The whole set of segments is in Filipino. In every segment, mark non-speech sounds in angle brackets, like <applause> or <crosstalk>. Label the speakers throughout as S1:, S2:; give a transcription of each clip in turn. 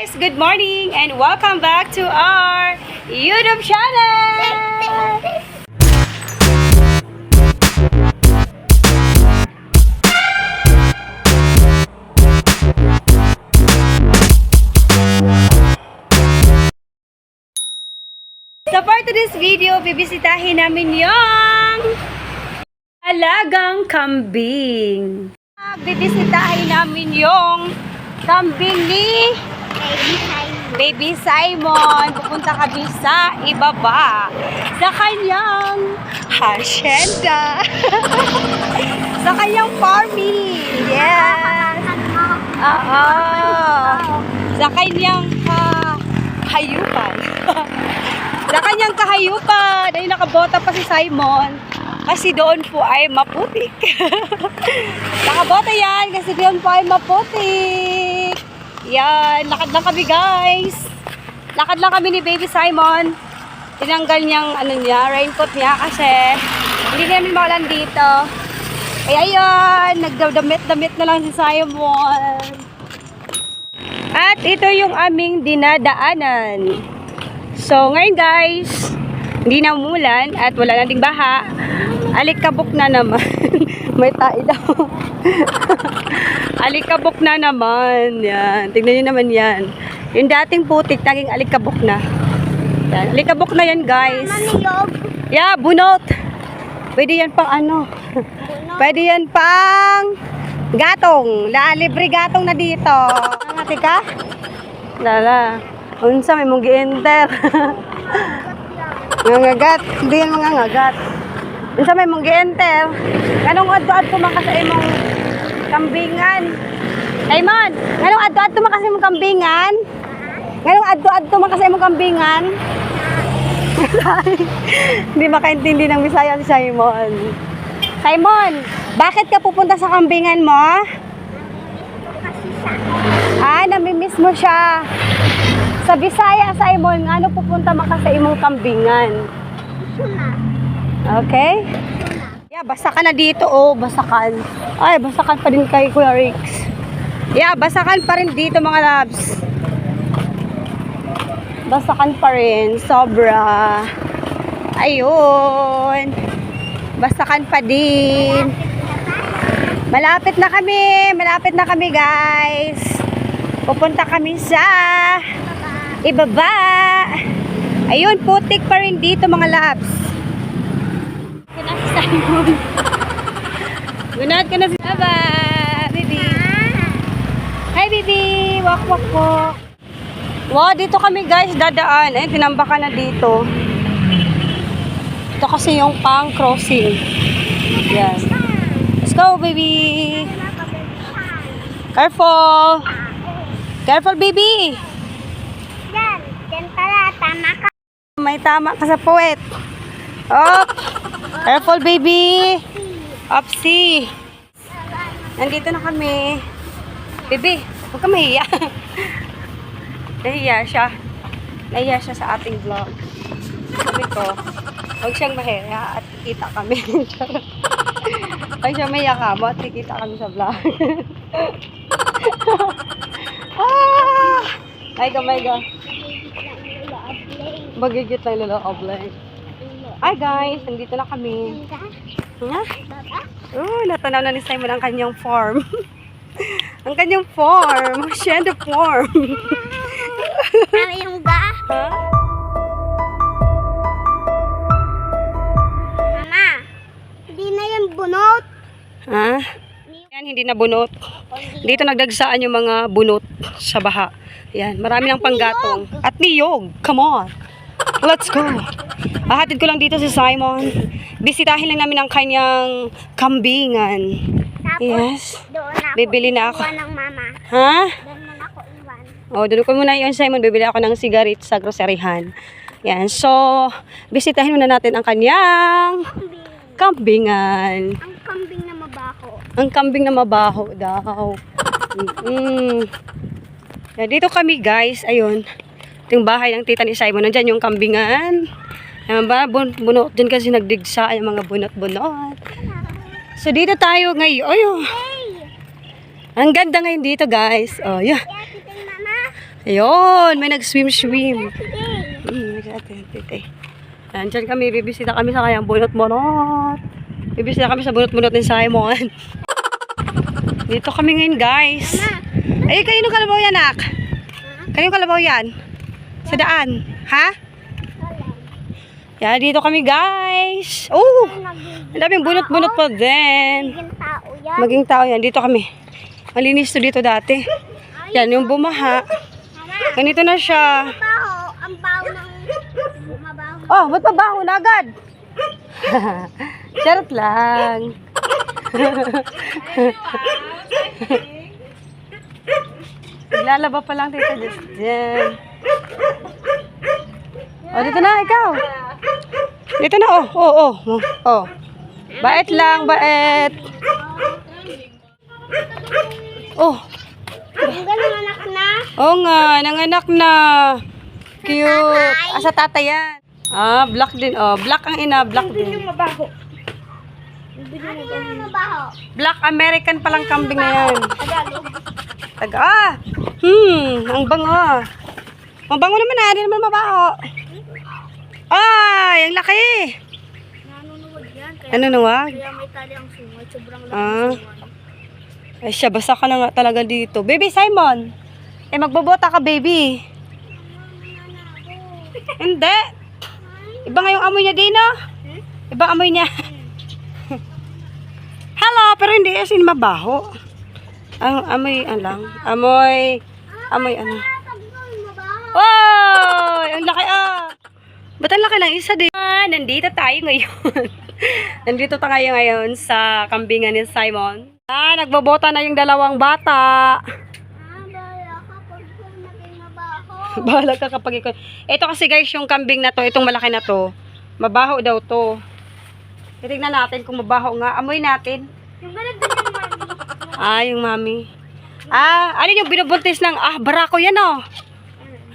S1: guys! Good morning and welcome back to our YouTube channel! So for today's video, bibisitahin namin yung alagang kambing. Bibisitahin namin yung kambing ni Baby Simon. Pupunta kami sa ibaba. Sa kanyang hacienda. <laughs> sa kanyang farming. Yes. Oo. Sa kanyang ah, hayupan. <laughs> sa kanyang kahayupan. Ay, nakabota pa si Simon. Kasi doon po ay maputik. <laughs> nakabota yan kasi doon po ay maputik. Yan, lakad lang kami guys. Lakad lang kami ni Baby Simon. Tinanggal niyang ano niya, raincoat niya kasi hindi namin makalan dito. Kaya yun, nagdamit-damit na lang si Simon. At ito yung aming dinadaanan. So, ngayon guys, hindi na umulan at wala na ding baha. Alikabok na naman. <laughs> May tae daw. <laughs> alikabok na naman. Yan. Tingnan nyo naman yan. Yung dating putik, naging alikabok na. Yan. Alikabok na yan guys. Yeah, bunot. Pwede yan pang ano. Pwede yan pang gatong. La, libre gatong na dito. Ngati ka? Lala. Unsa may mong gi-enter. Nangagat. Hindi yan mga ngagat. Unsa may mong gi-enter. Kanong adto-ad ko man kasi imong kambingan. Raymond, kanong adto-ad to man kasi imong kambingan? Kanong adto-ad to man kasi imong kambingan? <laughs> Hindi makaintindi ng Bisaya si Simon. Simon, bakit ka pupunta sa kambingan mo? Ah, namimiss mo siya. Sa Bisaya, Simon, ano pupunta maka sa imong kambingan? Okay? Yeah, basakan na dito. Oh, basakan. Ay, basakan pa din kay Kuya Rix. Yeah, basakan pa rin dito mga labs. Basakan pa rin. Sobra. Ayun. Basakan pa din. Malapit na kami. Malapit na kami, guys. Pupunta kami sa ibaba. Ayun, putik pa rin dito, mga labs. Simon. Gunad ka na si Baba, baby. Hi, baby. Walk, walk, walk. Wow, dito kami guys dadaan. Eh, tinambakan na dito. Ito kasi yung pang crossing. Yes. Let's go, baby. Careful. Careful, baby.
S2: Yan. Yan pala. Tama ka.
S1: May tama ka sa puwet. Up. Careful, baby. Upsi. Nandito na kami. Baby, huwag ka mahiya. <laughs> Nahiya siya. Nahiya siya sa ating vlog. Sabi ko, huwag siyang mahiya at kikita kami. <laughs> Huwag siyang mahiya ka mo at kikita kami sa vlog. <laughs> ah! Ay ka, my God. Magigit lang lalo offline. Hi guys, nandito na kami. Ha? Oh, natanaw na ni Simon ang kanyang farm. <laughs> ang kanyang farm. Hacienda farm.
S2: Tama yung ga.
S1: ha?
S2: Mama. Hindi na yan bunot.
S1: Ha? Yan, hindi na bunot. Dito nagdagsaan yung mga bunot sa baha. Yan, marami ng panggatong. At niyog. Come on. Let's go. Ahatid ko lang dito si Simon. Bisitahin lang namin ang kanyang kambingan.
S2: Tapos,
S1: Yes.
S2: doon ako
S1: Bibili na ako.
S2: iwan ng mama.
S1: Ha?
S2: Doon mo na ako iwan.
S1: O, doon ko muna yun, Simon. Bibili ako ng sigarit sa groceryhan. Yan. So, bisitahin muna natin ang kanyang
S2: Kambing.
S1: kambingan.
S2: Ang kambing na mabaho.
S1: Ang kambing na mabaho daw. Mm. Yan, dito kami, guys. Ayun. Ito yung bahay ng tita ni Simon. Nandyan yung kambingan. Yan ba? Bun bunot. Diyan kasi nagdigsa yung mga bunot-bunot. So, dito tayo ngayon. Ayun.
S2: Hey!
S1: Ang ganda ngayon dito, guys. Oh, yeah. Ayun, may nag-swim-swim. Ayan, dyan kami, bibisita kami sa kayang bunot-bunot. Bibisita kami sa bunot-bunot ni Simon. Dito kami ngayon, guys. Ay, kanino kalabaw yan, nak? Kanino kalabaw yan? Sa daan. Ha? Yan, dito kami, guys. Oh! Ang daming bunot-bunot pa din.
S2: Yung tao yan.
S1: Maging tao yan. Dito kami. Malinis to dito dati. Yan, yung bumaha. Ganito na siya.
S2: Ang baho ng mabaho.
S1: Oh, ba't mabaho na agad? <laughs> Charot lang. <laughs> Lalaba pa lang tita Justin. Oh, dito na, ikaw. Dito na, oh, oh, oh, oh. oh. Bait lang, bait. Oh,
S2: Ang anak na.
S1: Oo nga, nanganak na. Cute. Ah, sa tatay yan. Ah, black din. Oh, black ang ina, black din.
S2: mabaho. Ano yung mabaho?
S1: Black American palang kambing na yan.
S2: Tagalog.
S1: Taga, ah! Hmm, ang bango. Ang bango naman na, hindi naman mabaho. Ay, ang laki.
S2: Nanunuwag yan. Kaya,
S1: Ano nawag?
S2: kaya may tali ang sungay. Sobrang laki
S1: Ah.
S2: ng sungay.
S1: Ay siya, basa ka na nga talaga dito. Baby Simon, eh magbobota ka baby. Hindi. Iba nga yung amoy niya din, no? Iba amoy niya. Hello, pero hindi kasi mabaho. Ang amoy, ano lang, amoy, amoy ano.
S2: Mabaho.
S1: Wow! Ang laki ah! Ba't ang laki ng isa din? Ah, nandito tayo ngayon. <laughs> nandito tayo ngayon sa kambingan ni Simon. Ah, nagbobota na yung dalawang bata.
S2: Ah. <laughs>
S1: Bahala ka kapag ikaw. Ito kasi guys, yung kambing na to, itong malaki na to, mabaho daw to. Titignan natin kung mabaho nga. Amoy natin.
S2: Yung.
S1: Ah, yung mami. Ah, ano yung binubuntis ng, ah, barako yan oh.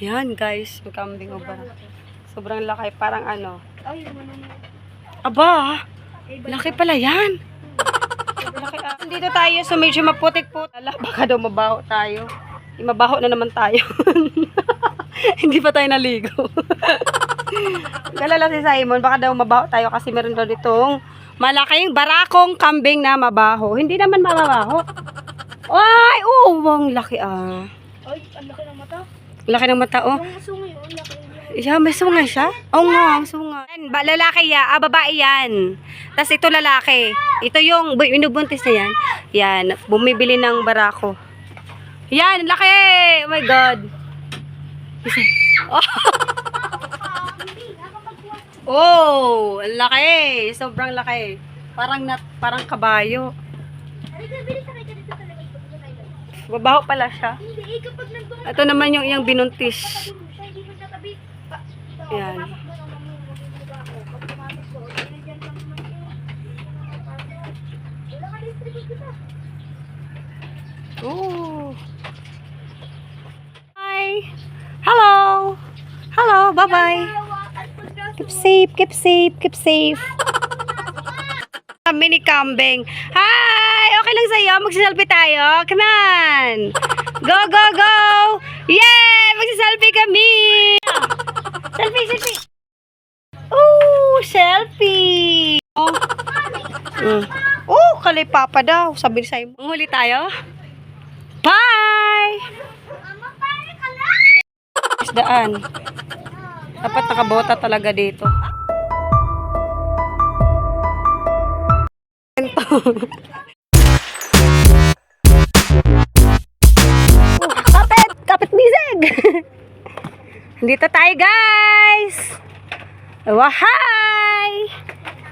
S1: Ayan guys, yung kambing o barako. Sobrang laki, parang ano.
S2: Ay, ano.
S1: Aba, laki pala yan. Laki, ah. Dito tayo, so medyo maputik po. Ala, baka daw mabaho tayo. Eh, mabaho na naman tayo. <laughs> Hindi pa tayo naligo. <laughs> Galala si Simon, baka daw mabaho tayo kasi meron daw ditong malaking barakong kambing na mabaho. Hindi naman mababaho. Ay, ang laki ah.
S2: Ay, ang laki ng mata.
S1: Laki ng mata, oh.
S2: Yung sungay, oh, ang laki.
S1: Yeah, may sunga siya? Oo nga, ang sunga. Yan, ba, lalaki ya, ah, babae yan. Tapos ito lalaki. Ito yung bu- binubuntis na yan. Yan, bumibili ng barako. Yan, laki! Oh my God. <laughs> Oh, ang laki. Sobrang laki. Parang nat, parang kabayo. Babaho pala siya. Ito naman yung iyang binuntis.
S2: siya, hindi mo natabi. Pa- pa-
S1: Yan.
S2: pumasok mo naman yung magugulo ako. Pag pumasok ko, dinadyan ka naman eh. Wala ka distribute kita.
S1: Oh. Hi. Hello. Hello. Bye-bye. Keep safe, keep safe, keep safe. <laughs> Kami ni Kambing. Hi! Okay lang sa'yo? Magsiselfie tayo? Come on! Go, go, go! Yay! Magsiselfie kami! Selfie, selfie! Oh, selfie! Oh, mm. oh kalipapa daw. Sabi ni Simon. Huli tayo? Bye! Isdaan. Dapat nakabota talaga dito. oh, Dito tayo guys! Oh, hi!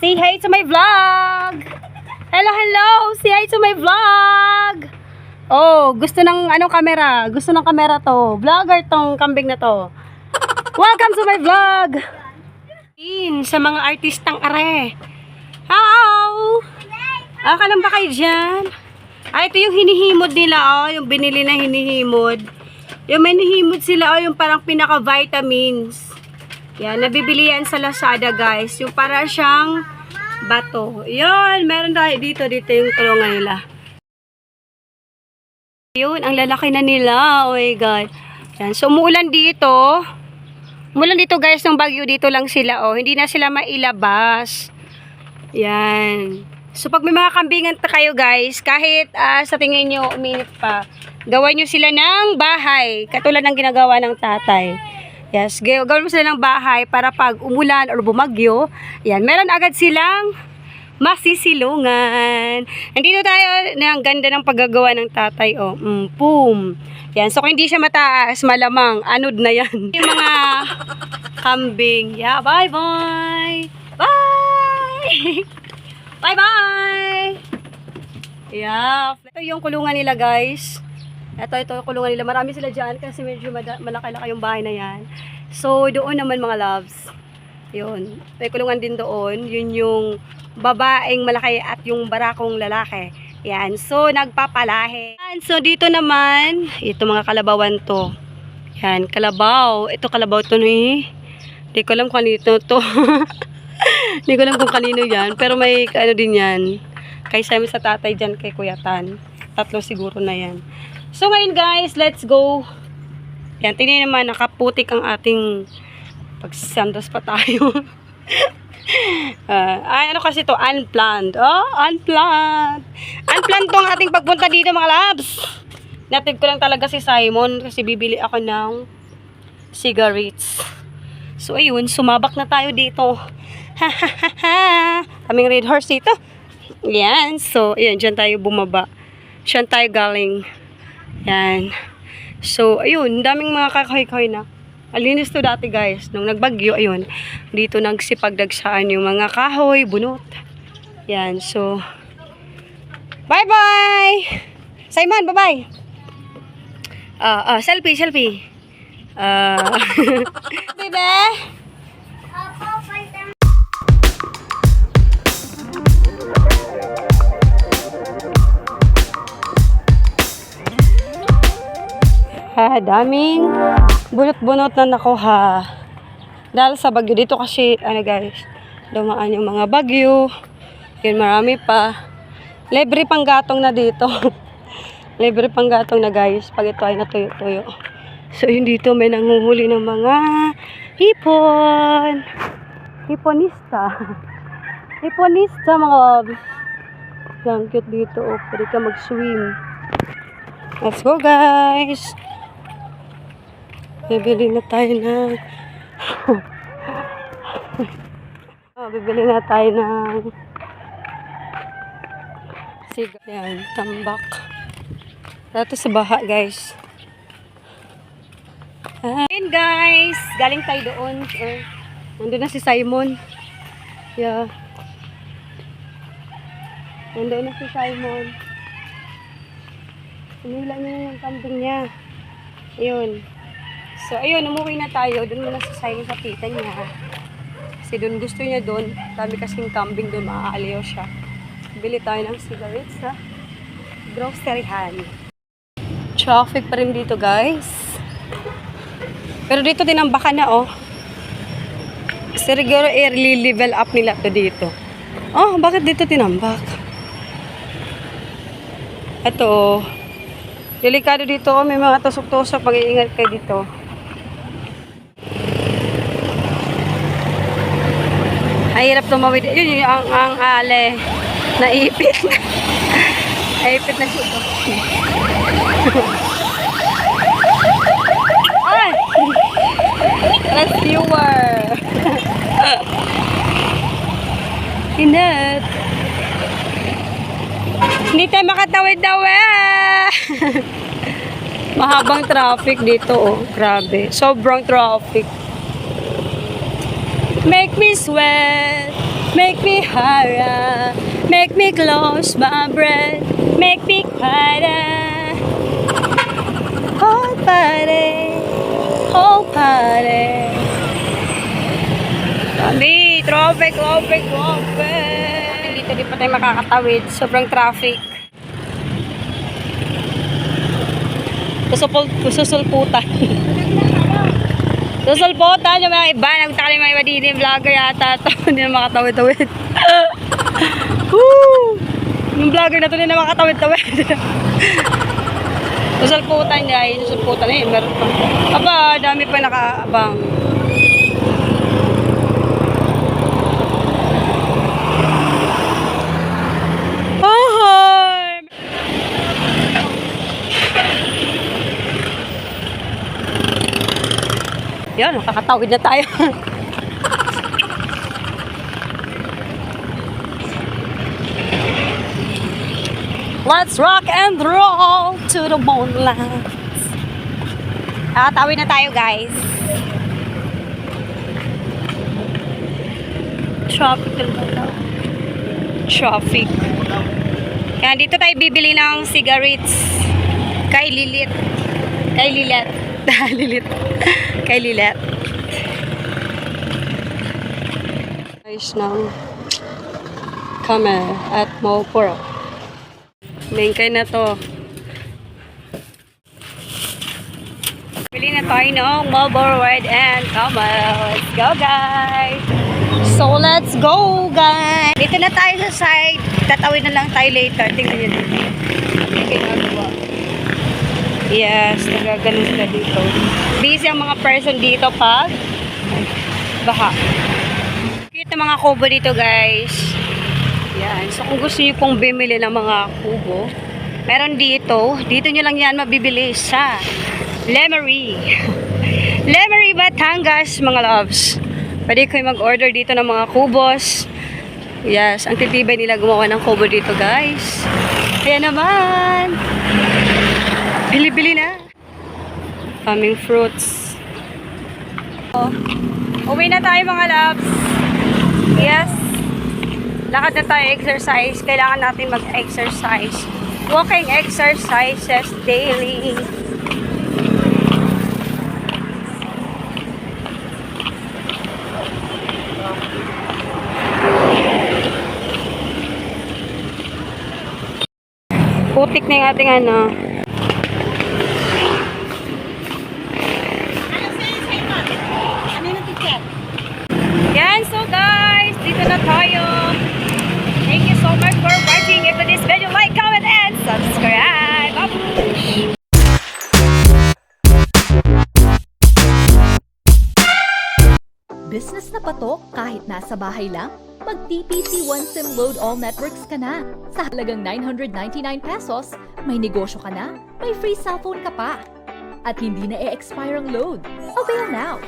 S1: Say hi to my vlog! Hello, hello! Say hi to my vlog! Oh, gusto ng anong kamera? Gusto ng kamera to. Vlogger tong kambing na to. Welcome to my vlog! In, sa mga artistang are. Hello! Ah, ka lang ba kayo dyan? Ah, ito yung hinihimod nila, oh. Yung binili na hinihimod. Yung may hinihimod sila, oh. Yung parang pinaka-vitamins. Yan, nabibili yan sa Lazada, guys. Yung para siyang bato. Yun, meron tayo dito. Dito yung tulungan nila. Yun, ang lalaki na nila. Oh my God. Yan, so umuulan dito. Umuulan dito guys, ng bagyo dito lang sila oh. Hindi na sila mailabas. Yan. So pag may mga kambingan ta kayo guys, kahit ah, sa tingin nyo uminit pa, gawan nyo sila ng bahay. Katulad ng ginagawa ng tatay. Yes, gaw- gawin mo sila ng bahay para pag umulan or bumagyo, yan, meron agad silang masisilungan. Nandito tayo ang ganda ng paggagawa ng tatay, oh. Mm, boom. Yan, so kung hindi siya mataas, malamang, anod na yan. <laughs> Yung mga kambing. Yeah, bye-bye! Bye! <laughs> Bye-bye! Yeah. Ito yung kulungan nila, guys. Ito, ito yung kulungan nila. Marami sila dyan kasi medyo malaki-laki yung bahay na yan. So, doon naman mga loves. Yun. May kulungan din doon. Yun yung babaeng malaki at yung barakong lalaki. Yan. So, nagpapalahe. Yan. So, dito naman, ito mga kalabawan to. Yan, kalabaw. Ito kalabaw to ni. Hindi ko alam kung kanino to. <laughs> Hindi ko alam kung kanino yan. Pero may ano din yan. Kay Sam sa tatay dyan, kay Kuya Tan. Tatlo siguro na yan. So ngayon guys, let's go. Yan, tingnan naman, nakaputik ang ating pagsandos pa tayo. <laughs> Ah, ay, ano kasi to Unplanned. Oh, unplanned. Unplanned tong ating pagpunta dito mga labs. Natid ko lang talaga si Simon kasi bibili ako ng cigarettes. So, ayun, sumabak na tayo dito. <laughs> Ha, ha, ha, ha. Kaming red horse dito. Yan. So, ayan, dyan tayo bumaba. Diyan tayo galing. Yan. So, ayun, daming mga kakahoy-kahoy na. Alinis to dati guys. Nung nagbagyo, ayun, dito nagsipagdagsaan yung mga kahoy, bunot. Yan, so, bye-bye! Simon, bye-bye! Ah, ah, selfie, selfie. Ah, <laughs> bebe! Ha, daming bunot-bunot na nakuha. Dahil sa bagyo dito kasi, ano guys, dumaan yung mga bagyo. Yun, marami pa. Libre pang gatong na dito. <laughs> Libre pang gatong na guys, pag ito ay natuyo-tuyo. So, yun dito may nanguhuli ng mga hipon. Hiponista. <laughs> Hiponista mga loves. Yan, cute dito. Oh, pwede ka mag-swim. Let's go guys! Bibili na tayo ng... oh, bibili na tayo ng... Siga. Yan, tambak. Dito sa baha guys. Ayun guys! Galing tayo doon. Uh, nandun na si Simon. Yeah. Nandun na si Simon. Sinila niya yung kambing niya. Ayun. So, ayun, umuwi na tayo. Doon muna sa Simon sa tita niya. Kasi doon gusto niya doon. Dami kasing kambing doon, maaaliw siya. Bili tayo ng cigarettes sa groceryhan. Traffic pa rin dito, guys. Pero dito din ang baka na, oh. Siguro early level up nila to dito. Oh, bakit dito tinambak? Ito, oh. Delikado dito, oh. may mga tusok-tusok. Pag-iingat kayo dito. Mahirap tumawid. Yun yung ang, ang ale. Naipit. <laughs> Naipit na siya. Ay! Rescuer. <laughs> Hinat. Hindi tayo makatawid-tawid. <laughs> Mahabang traffic dito, oh. Grabe. Sobrang traffic. Make me sweat, make me hara, make me close my breath, make me harder. Hold party, hold party. Kami, traffic, traffic, traffic. Dito di pa tayo makakatawid, sobrang traffic. Kususulputan. <laughs> Susulputan yung mga iba. Nagtali mga iba yung vlogger yata. <laughs> Ito, hindi na makatawid-tawid. <laughs> Yung vlogger na to hindi na makatawid-tawid. Yung salputan na yun, meron pa. Aba, dami pa nakaabang. Yan, nakakatawid na tayo. Let's rock and roll to the moonlight. Nakatawid na tayo, guys. Traffic talaga. Traffic. Yan, dito tayo bibili ng cigarettes. Kay Lilit. Kay Lilet. <laughs> Lilit. Kay Lilet. Ayos ng kami at Mopuro. Bengkay na to. Bili na tayo ng Marlboro Red and Camel. Let's go, guys! So, let's go, guys! Dito na tayo sa side. Tatawid na lang tayo later. Tingnan nyo dito. May ginagawa. Yes, nagaganon sila dito. Busy ang mga person dito pag baha. Cute na mga kubo dito, guys. Yan. So, kung gusto niyo pong bimili ng mga kubo, meron dito. Dito nyo lang yan mabibili sa Lemery. <laughs> Lemery, Batangas, mga loves. Pwede kayo mag-order dito ng mga kubos. Yes, ang titibay nila gumawa ng kubo dito, guys. Kaya naman, bili-bili na. Kaming fruits. Oh, uwi na tayo, mga loves. Yes. Lakad na tayo exercise. Kailangan natin mag-exercise. Walking exercises daily. Putik na yung ating ano. Yan, so guys, dito na tayo. Thank you so much for watching. If this video, like, comment, and subscribe. Babush!
S3: Business na patok kahit nasa bahay lang? Mag-TPC One SIM Load All Networks ka na. Sa halagang 999 pesos, may negosyo ka na, may free cellphone ka pa. At hindi na e-expire ang load. Avail now!